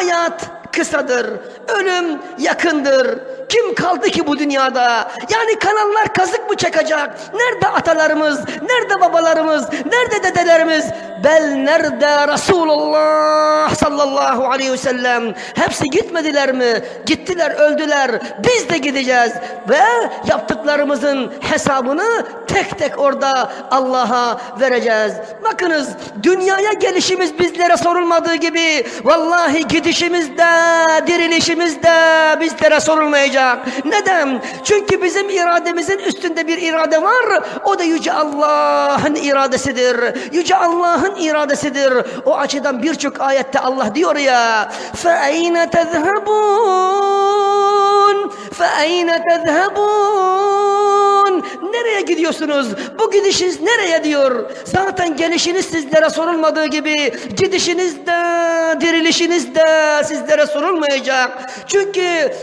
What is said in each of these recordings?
Hayat kısadır. Ölüm yakındır. Kim kaldı ki bu dünyada? Yani kanallar kazık mı çakacak? Nerede atalarımız? Nerede babalarımız? Nerede dedelerimiz? Bel nerede Resulullah sallallahu aleyhi ve sellem? Hepsi gitmediler mi? Gittiler, öldüler. Biz de gideceğiz. Ve yaptıklarımızın hesabını tek tek orada Allah'a vereceğiz. Bakınız dünyaya gelişimiz bizlere sorulmadığı gibi vallahi gidişimiz de dirilişimiz de bizlere sorulmayacak. Neden? Çünkü bizim irademizin üstünde bir irade var. O da Yüce Allah'ın iradesidir. Yüce Allah'ın iradesidir. O açıdan birçok ayette Allah diyor ya فَاَيْنَ تَذْهَبُونَ فَاَيْنَ تَذْهَبُونَ Nereye gidiyorsunuz? Bu gidişiniz nereye diyor? Zaten gelişiniz sizlere sorulmadığı gibi gidişiniz de dirilişiniz de sizlere sorulmayacak. Çünkü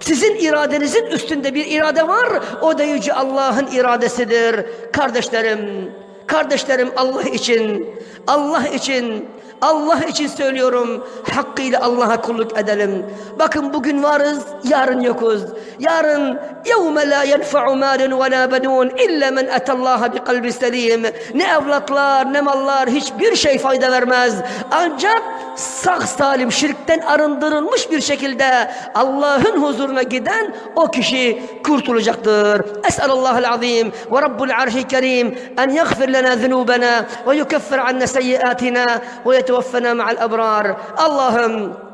sizin iradenizin üstünde bir irade var. O da Yüce Allah'ın iradesidir. Kardeşlerim, Kardeşlerim Allah için, Allah için, Allah için söylüyorum. Hakkıyla Allah'a kulluk edelim. Bakın bugün varız, yarın yokuz. Yarın yevme la yenfa'u malun ve la benun illa men etallaha bi kalbi selim. Ne evlatlar, ne mallar hiçbir şey fayda vermez. Ancak sağ salim şirkten arındırılmış bir şekilde Allah'ın huzuruna giden o kişi kurtulacaktır. Es'alallahul azim ve rabbul arşi kerim en yaghfir lana zunubana ve yukeffir anna seyyiatina ve yetevaffena ma'al ebrar. Allah'ım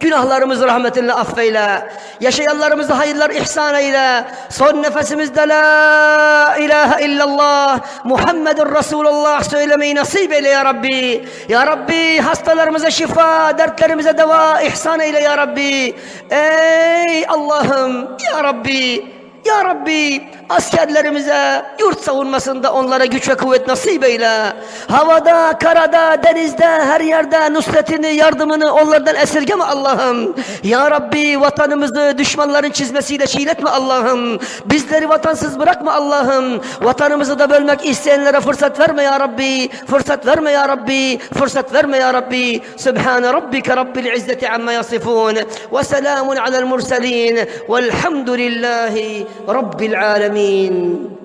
Günahlarımızı rahmetinle affeyle. Yaşayanlarımızı hayırlar ihsan eyle. Son nefesimizde la ilahe illallah Muhammedun Resulullah söylemeyi nasip eyle ya Rabbi. Ya Rabbi hastalarımıza şifa, dertlerimize deva ihsan eyle ya Rabbi. Ey Allah'ım ya Rabbi. Ya Rabbi askerlerimize yurt savunmasında onlara güç ve kuvvet nasip eyle. Havada, karada, denizde, her yerde nusretini, yardımını onlardan esirgeme Allah'ım. Ya Rabbi vatanımızı düşmanların çizmesiyle çiğnetme Allah'ım. Bizleri vatansız bırakma Allah'ım. Vatanımızı da bölmek isteyenlere fırsat verme ya Rabbi. Fırsat verme ya Rabbi. Fırsat verme ya Rabbi. Sübhane Rabbike Rabbil İzzeti amma yasifun. Ve selamun alel murselin. Velhamdülillahi Rabbil alemin. I mean,